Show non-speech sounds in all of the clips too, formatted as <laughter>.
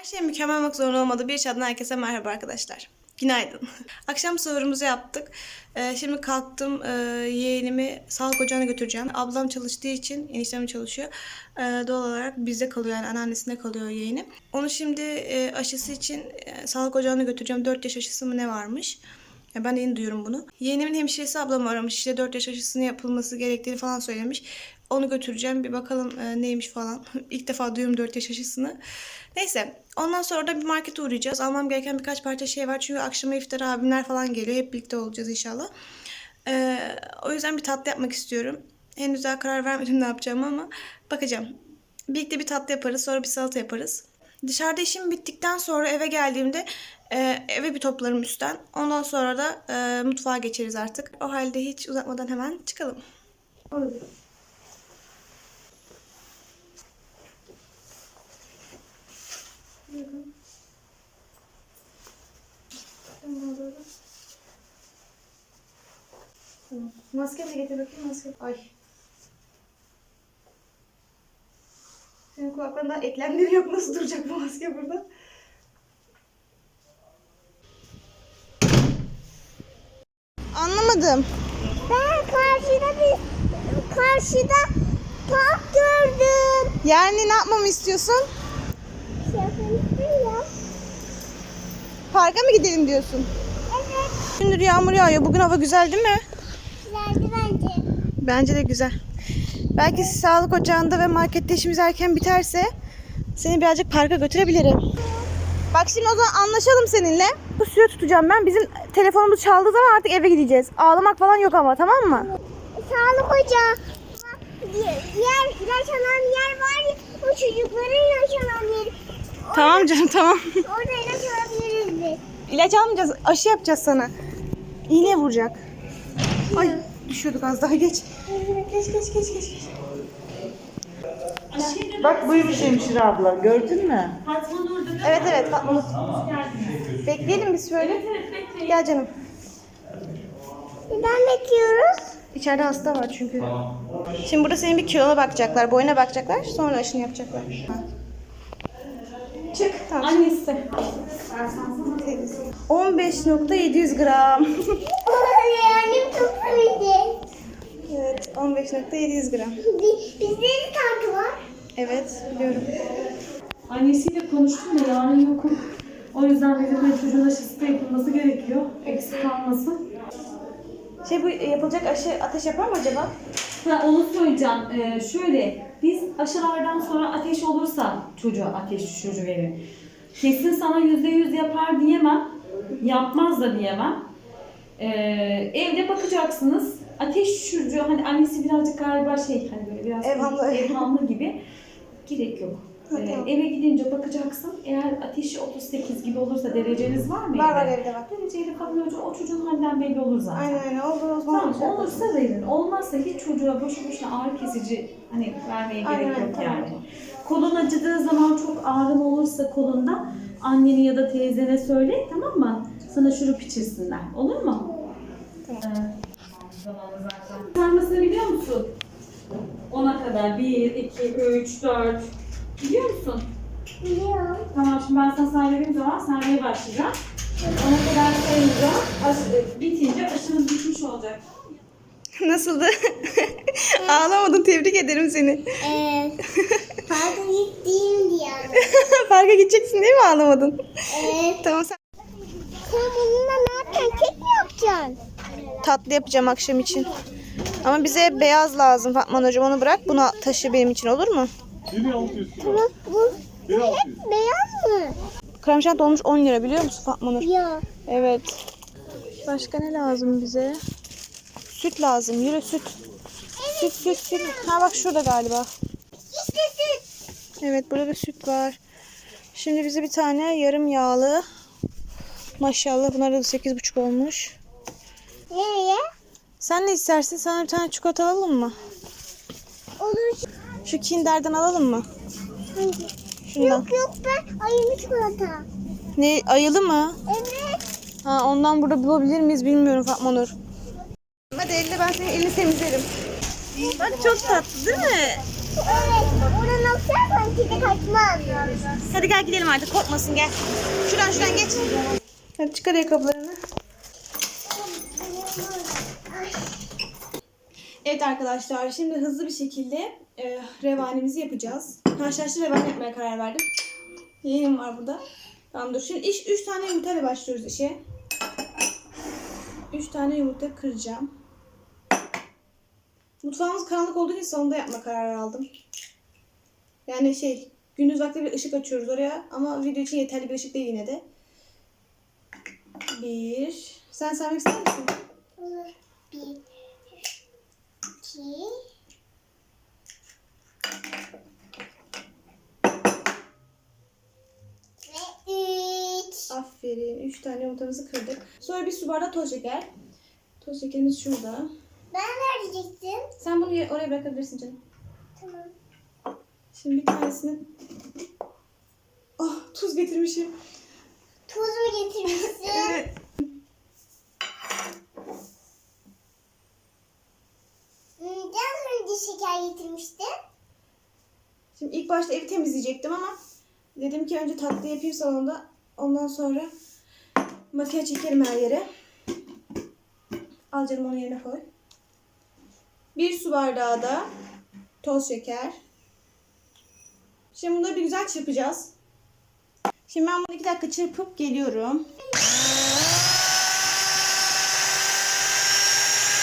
Her şey mükemmel olmak zorunda olmadı. Bir çadıdan herkese merhaba arkadaşlar. Günaydın. <laughs> Akşam sahurumuzu yaptık. Ee, şimdi kalktım. Ee, yeğenimi sağlık ocağına götüreceğim. Ablam çalıştığı için, eniştem çalışıyor. Ee, doğal olarak bizde kalıyor yani anneannesinde kalıyor yeğenim. Onu şimdi e, aşısı için e, sağlık ocağına götüreceğim. 4 yaş aşısı mı ne varmış? Ya ben de yeni duyuyorum bunu. Yeğenimin hemşiresi ablamı aramış. İşte 4 yaş aşısının yapılması gerektiğini falan söylemiş. Onu götüreceğim. Bir bakalım e, neymiş falan. <laughs> İlk defa duyuyorum 4 yaş aşısını. Neyse. Ondan sonra da bir markete uğrayacağız. Almam gereken birkaç parça şey var. Çünkü akşama iftar abimler falan geliyor. Hep birlikte olacağız inşallah. E, o yüzden bir tatlı yapmak istiyorum. Henüz daha karar vermedim ne yapacağım ama bakacağım. Birlikte bir tatlı yaparız. Sonra bir salata yaparız. Dışarıda işim bittikten sonra eve geldiğimde e, eve bir toplarım üstten. Ondan sonra da e, mutfağa geçeriz artık. O halde hiç uzatmadan hemen çıkalım. Maske de getir bakayım maske. Ay. Senin kulaklarında eklemleri yok. Nasıl duracak bu maske burada? Anlamadım. Ben karşıda bir karşıda park gördüm. Yani ne yapmamı istiyorsun? Şakası ya. Parka mı gidelim diyorsun? Evet. Gündür yağmur yağıyor. Bugün hava güzel değil mi? Güzeldi bence. Bence de güzel. Belki sağlık ocağında ve markette işimiz erken biterse seni birazcık parka götürebilirim. Bak şimdi o zaman anlaşalım seninle. Bu süre tutacağım ben. Bizim telefonumuz çaldığı zaman artık eve gideceğiz. Ağlamak falan yok ama tamam mı? Sağlık ocağı. Diğer, alan yer var ya. O çocukların ilaç alan yeri. Tamam canım tamam. Orada ilaç alabiliriz biz. İlaç almayacağız. Aşı yapacağız sana. İğne vuracak. Ay düşüyorduk az daha geç. Geç geç geç geç. geç. Bak buymuş hemşire abla gördün mü? Evet evet Fatma Nur. Bekleyelim biz şöyle. Gel canım. Neden bekliyoruz? İçeride hasta var çünkü. Şimdi burada senin bir kilona bakacaklar, boyuna bakacaklar. Sonra aşını yapacaklar. Çık. Tamam. Annesi. 15.700 gram. Annem çok sevdi. evet, 15.700 gram. Bi- Bizde de tartı var. Evet, biliyorum. Annesiyle konuştum da yarın yokum. O yüzden dedim hani çocuğun aşısı da yapılması gerekiyor. Eksik kalmasın. Şey bu yapılacak aşı ateş yapar mı acaba? Ha, onu söyleyeceğim. Ee, şöyle, biz aşılardan sonra ateş olursa çocuğa ateş düşürücü verir. Kesin sana yüzde yüz yapar diyemem. Yapmaz da diyemem. Ee, evde bakacaksınız. Ateş düşürücü, hani annesi birazcık galiba şey, hani böyle biraz Evhamlı. evhamlı gibi. Gerek yok. Ee, tamam. eve gidince bakacaksın. Eğer ateşi 38 gibi olursa dereceniz var mı Var var evde var. Dereceyle falan önce o çocuğun halinden belli olur zaten. Aynen aynen. Oldu o zaman. Tamam, olursa verin. Olmazsa hiç çocuğa boşu boşuna ağrı kesici hani vermeye Aynen, gerek yok tamam. Kolun acıdığı zaman çok ağrın olursa kolunda anneni ya da teyzene söyle tamam mı? Sana şurup içirsinler. Olur mu? Tamam. Evet. Zamanı zaten. Sarmasını biliyor musun? 10'a kadar. 1, 2, 3, 4. Biliyor musun? Biliyorum. Tamam şimdi ben sana saydığım zaman saymaya başlayacağım. 10'a kadar sayacağım. Aş- bitince aşımız bitmiş olacak. Nasıldı? <laughs> Ağlamadın. Tebrik ederim seni. Ee, <laughs> parka gittiğim diye. Parka gideceksin değil mi ağlamadın? Evet. Tamam sen Sen bununla ne yapacaksın? Kek mi yapacaksın? tatlı yapacağım akşam için. Ama bize beyaz lazım Fatma hocam onu bırak. Bunu taşı benim için olur mu? Tamam. Bu hep beyaz mı? Krem şanti olmuş 10 lira biliyor musun Fatma Nur? Ya. Evet. Başka ne lazım bize? Süt lazım. Yürü süt. Süt süt süt. Ha bak şurada galiba. Evet burada da süt var. Şimdi bize bir tane yarım yağlı. Maşallah bunlar da 8,5 olmuş. Nereye? Sen ne istersin? Sana bir tane çikolata alalım mı? Olur. Şu Kinder'den alalım mı? Hangi? Şundan. Yok yok ben ayımı çikolata. Ne ayılı mı? Evet. Ha ondan burada bulabilir miyiz bilmiyorum Fatma Nur. Hadi elle ben senin elini temizlerim. Bak çok tatlı değil mi? Evet. Oradan okşarsan kedi kaçmaz. Hadi gel gidelim artık korkmasın gel. Şuradan şuradan geç. Hadi çıkar ayakkabılarını. Evet arkadaşlar şimdi hızlı bir şekilde e, revanimizi yapacağız. Haşhaşlı revan yapmaya karar verdim. Yeğenim var burada. Tamam dur şimdi iş 3 tane yumurtayla başlıyoruz işe. 3 tane yumurta kıracağım. Mutfağımız karanlık olduğu için salonda yapma kararı aldım. Yani şey gündüz vakti bir ışık açıyoruz oraya ama video için yeterli bir ışık değil yine de. Bir. Sen saymak ister misin? Bir. İki. Aferin. Üç tane yumurtamızı kırdık. Sonra bir su bardağı toz şeker. Toz şekerimiz şurada. Ben verecektim. Sen bunu oraya bırakabilirsin canım. Tamam. Şimdi bir tanesini... Ah tuz getirmişim. Tuz mu getirmişsin? <laughs> Evet. Hmm, Neden önce şeker getirmiştin? Şimdi ilk başta evi temizleyecektim ama dedim ki önce tatlı yapayım salonda. Ondan sonra makine çekerim her yere. Al canım onu yerine koy. Bir su bardağı da toz şeker. Şimdi bunları bir güzel çırpacağız. Şimdi ben bunu iki dakika çırpıp geliyorum.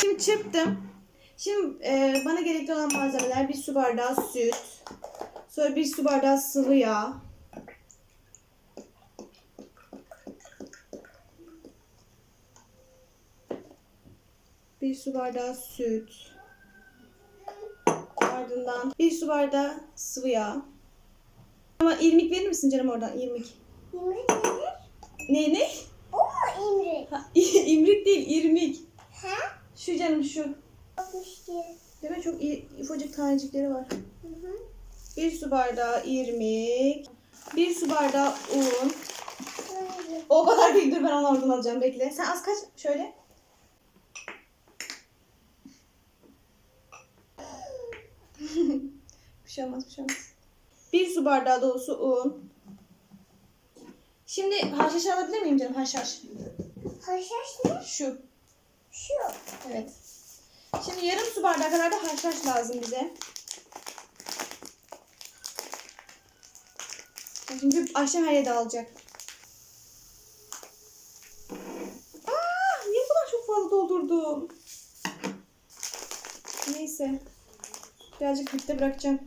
Şimdi çırptım. Şimdi e, bana gerekli olan malzemeler bir su bardağı süt. Sonra bir su bardağı sıvı yağ. Bir su bardağı süt. Ardından bir su bardağı sıvı yağ. Ama irmik verir misin canım oradan irmik? İmrik nedir? Ne ne? O mu imrik? Ha, imrik <laughs> değil irmik. Ha? Şu canım şu. Değil mi? Çok iyi, ufacık tanecikleri var. Hı hı. Bir su bardağı irmik. Bir su bardağı un. O kadar değil dur ben onu oradan alacağım bekle. Sen az kaç şöyle. <laughs> bir şey olmaz bir şey olmaz. Bir su bardağı dolusu un. Şimdi haşhaş alabilir miyim canım haşhaş? Haşhaş ne? Şu. Şu. Evet. Şimdi yarım su bardağı kadar da haşhaş lazım bize. Şimdi akşam her yerde alacak. Aa, niye bu kadar çok fazla doldurdum? Neyse. Birazcık bitti bırakacağım.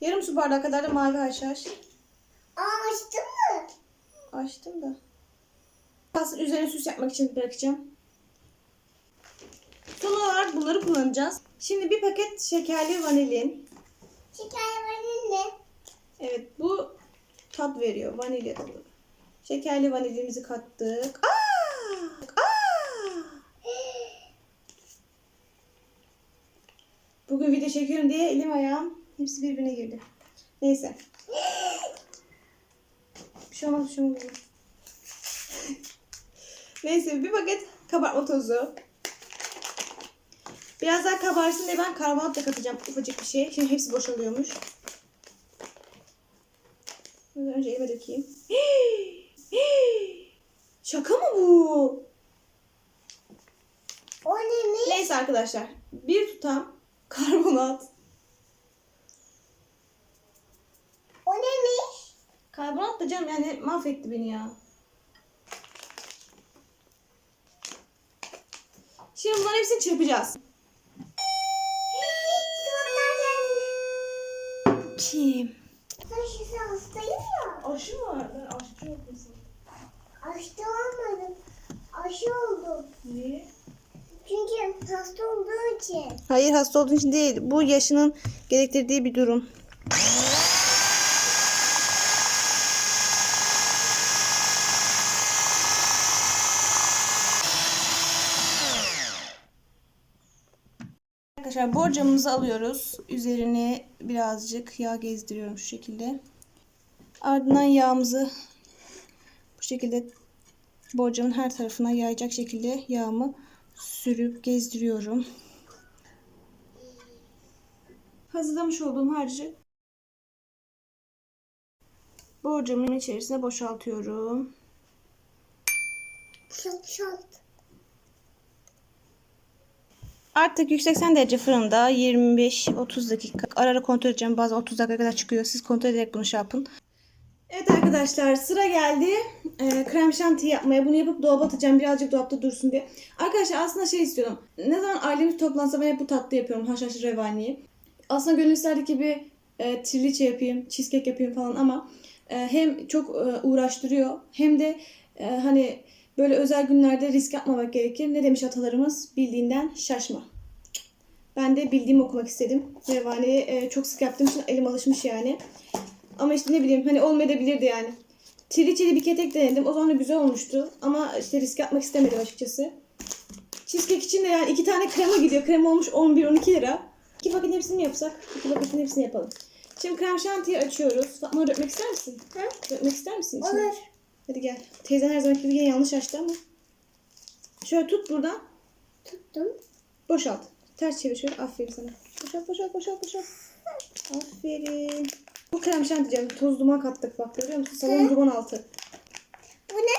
Yarım su bardağı kadar da mavi haşhaş. Aa açtın mı? Açtım da. Aslında üzerine süs yapmak için bırakacağım. Son olarak bunları kullanacağız. Şimdi bir paket şekerli vanilin. Şeker vanilin ne? Evet bu tat veriyor. Vanilya tadı. Şekerli vanilimizi kattık. Aa! Aa! Bugün video çekiyorum diye elim ayağım hepsi birbirine girdi. Neyse. Bir şey olmaz bir şey olmaz. Neyse bir paket kabartma tozu. Biraz daha kabarsın diye ben karbonat da katacağım ufacık bir şey. Şimdi hepsi boşalıyormuş. Bunu önce elime dökeyim. <gasps> Şaka mı bu? O ne mi? Neyse arkadaşlar. Bir tutam karbonat. O ne mi? Karbonat da canım yani mahvetti beni ya. Şimdi bunların hepsini çırpacağız. Kim? Şimdi hastayım ya. Aşı mı var? Ben aşçı olmasın. Aşı olmadım. Aşı oldum. Niye? Çünkü hasta olduğum için. Hayır hasta olduğun için değil. Bu yaşının gerektirdiği bir durum. Arkadaşlar borcamımızı alıyoruz. Üzerine birazcık yağ gezdiriyorum şu şekilde. Ardından yağımızı bu şekilde borcamın her tarafına yayacak şekilde yağımı sürüp gezdiriyorum. hazırlamış olduğum harcı borcamın içerisine boşaltıyorum. Şalt şalt. Artık 180 derece fırında 25-30 dakika ara ara kontrol edeceğim. Bazen 30 dakika kadar çıkıyor. Siz kontrol ederek bunu şey yapın. Evet arkadaşlar sıra geldi. Ee, krem şanti yapmaya. Bunu yapıp dolaba atacağım. Birazcık dolapta dursun diye. Arkadaşlar aslında şey istiyorum. Ne zaman ailemiz toplansa ben hep bu tatlı yapıyorum. Haşhaş revaniyi. Aslında gönül isterdi ki bir e, triliçe yapayım, cheesecake yapayım falan ama e, hem çok e, uğraştırıyor hem de e, hani böyle özel günlerde risk yapmamak gerekir. Ne demiş atalarımız? Bildiğinden şaşma. Ben de bildiğimi okumak istedim. Revaniyi e, çok sık yaptığım için elim alışmış yani. Ama işte ne bileyim hani olmayabilirdi yani. Triliçeli bir ketek denedim. O zaman da güzel olmuştu. Ama işte risk yapmak istemedim açıkçası. Cheesecake için de yani iki tane krema gidiyor. Krema olmuş 11-12 lira. İki paketin hepsini mi yapsak? İki paketin hepsini yapalım. Şimdi krem şantiyi açıyoruz. Fatma dökmek ister misin? Ha? Dökmek ister misin? içine? Olur. Hadi gel. Teyzen her zamanki gibi yine yanlış açtı ama. Şöyle tut buradan. Tuttum. Boşalt. Ters çevir şöyle. Aferin sana. Boşalt boşalt boşalt boşalt. Aferin. Bu krem şanti canım. Toz duman kattık bak görüyor musun? Salon duman altı. Bu ne?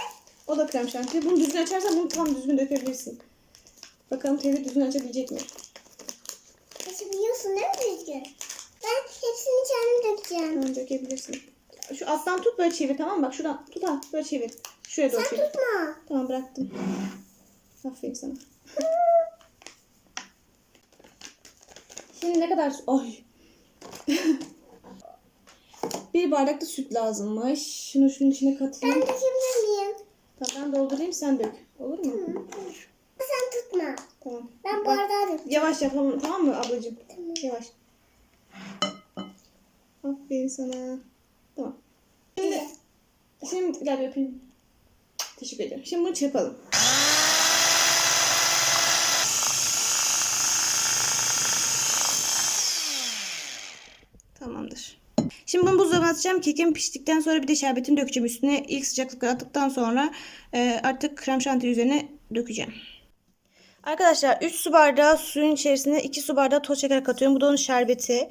O da krem şanti. Bunu düzgün açarsan bunu tam düzgün dökebilirsin. Bakalım teyze düzgün açabilecek mi? Açabiliyorsun değil mi Rüzgar? Ben hepsini kendim dökeceğim. Tamam dökebilirsin. Şu alttan tut böyle çevir tamam mı? Bak şuradan tut ha böyle çevir. Şuraya doğru Sen çevir. tutma. Tamam bıraktım. Aferin sana. <laughs> Şimdi ne kadar... Ay. <laughs> bir bardak da süt lazımmış. Şunu şunun içine Ben katayım. dökebilir miyim? Tamam ben doldurayım sen dök. Olur mu? Sen tutma. Tamam. Ben bardağı dökeceğim. Yavaş yap tamam, tamam mı ablacığım? Yavaş. Aferin sana. Tamam. Şimdi, şimdi gel öpeyim. Teşekkür ederim. Şimdi bunu çırpalım. Tamamdır. Şimdi bunu buzdolabına atacağım. Kekim piştikten sonra bir de şerbetini dökeceğim üstüne. İlk sıcaklıkla attıktan sonra e, artık krem şanti üzerine dökeceğim. Arkadaşlar 3 su bardağı suyun içerisine 2 su bardağı toz şeker katıyorum. Bu da onun şerbeti.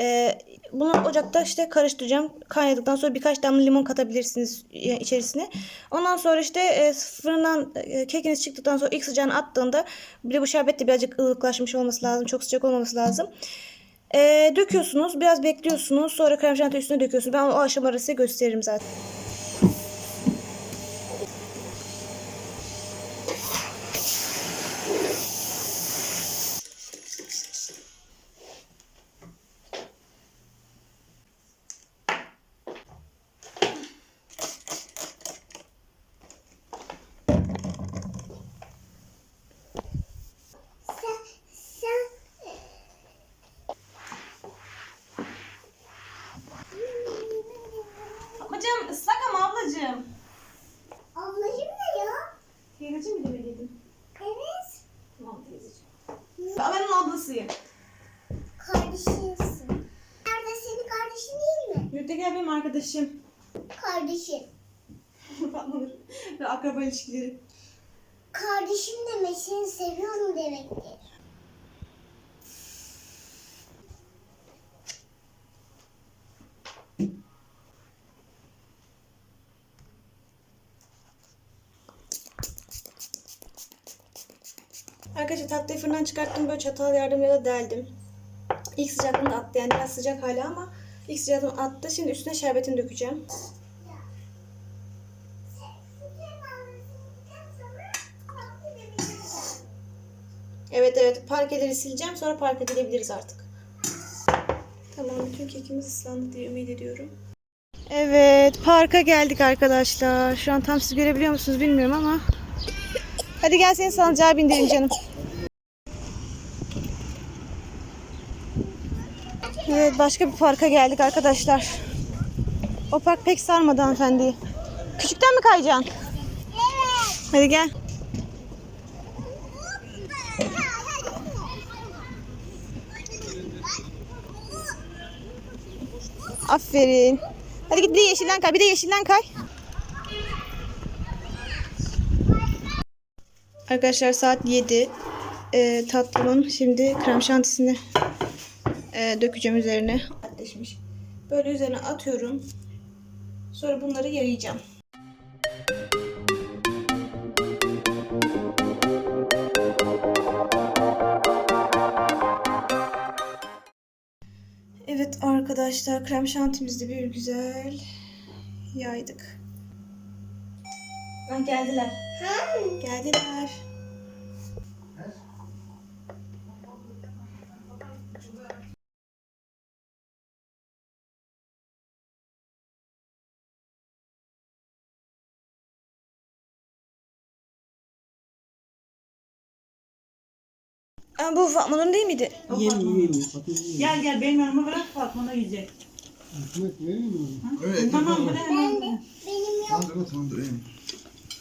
Ee, bunu ocakta işte karıştıracağım. Kaynadıktan sonra birkaç damla limon katabilirsiniz e, içerisine. Ondan sonra işte e, fırından e, kekiniz çıktıktan sonra ilk sıcağını attığında bir de bu şerbet de birazcık ılıklaşmış olması lazım. Çok sıcak olmaması lazım. Ee, döküyorsunuz. Biraz bekliyorsunuz. Sonra krem şanti üstüne döküyorsunuz. Ben o aşamaları size gösteririm zaten. Sen, sen... Ablacığım ıslak ama ablacığım. Ablacım ne ya? Teyzeciğim mi demeliydin? Evet. Tamam teyzeciğim. Ben onun ablasıyım. Kardeşinsin. Nerede senin kardeşin değil mi? Yurtta Kardeşin. Fatma'nın <laughs> ve akraba ilişkileri. Kardeşim demek seni seviyorum demektir. Arkadaşlar tatlıyı fırından çıkarttım böyle çatal yardımıyla deldim. İlk sıcaklığında attı yani biraz sıcak hala ama ilk sıcaklığında attı. Şimdi üstüne şerbetini dökeceğim. Evet evet parkeleri sileceğim sonra park edebiliriz artık. Tamam bütün kekimiz ıslandı diye ümit ediyorum. Evet parka geldik arkadaşlar. Şu an tam siz görebiliyor musunuz bilmiyorum ama. Hadi gel seni salıncağa bindireyim canım. Evet başka bir parka geldik arkadaşlar. O park pek sarmadı hanımefendiyi. Küçükten mi kayacaksın? Evet. Hadi gel. Aferin. Hadi git bir de yeşilden kay. Bir de yeşilden kay. Arkadaşlar saat 7. Ee, tatlımın şimdi krem şantisini e, dökeceğim üzerine. Sertleşmiş. Böyle üzerine atıyorum. Sonra bunları yayacağım. Evet arkadaşlar krem şantimizi bir güzel yaydık. Ha, geldiler. Geldiler. Aa, bu Fatma'nın değil miydi? Gel gel benim yanıma bırak Fatma'na yiyecek. Evet. Tamam bırak. Benim yok. Tamam tamam dur. iyi.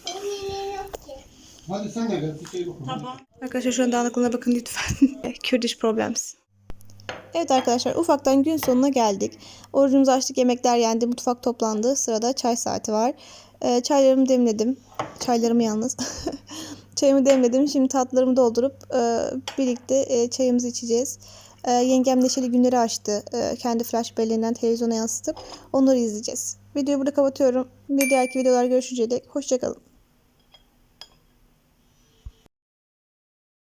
Benim yok ki. Hadi sen de gel bir şey bakalım. Tamam. Arkadaşlar şu an dağınıklığına bakın lütfen. <laughs> Kurdish Problems. Evet arkadaşlar ufaktan gün sonuna geldik. Orucumuzu açtık, yemekler yendi, mutfak toplandı. Sırada çay saati var. Ee, çaylarımı demledim. Çaylarımı yalnız. <laughs> Çayımı demledim. Şimdi tatlılarımı doldurup e, birlikte e, çayımızı içeceğiz. E, yengem Neşeli Günleri açtı. E, kendi flash belleğinden televizyona yansıtıp onları izleyeceğiz. Videoyu burada kapatıyorum. Bir diğerki videolar görüşünceye dek hoşçakalın.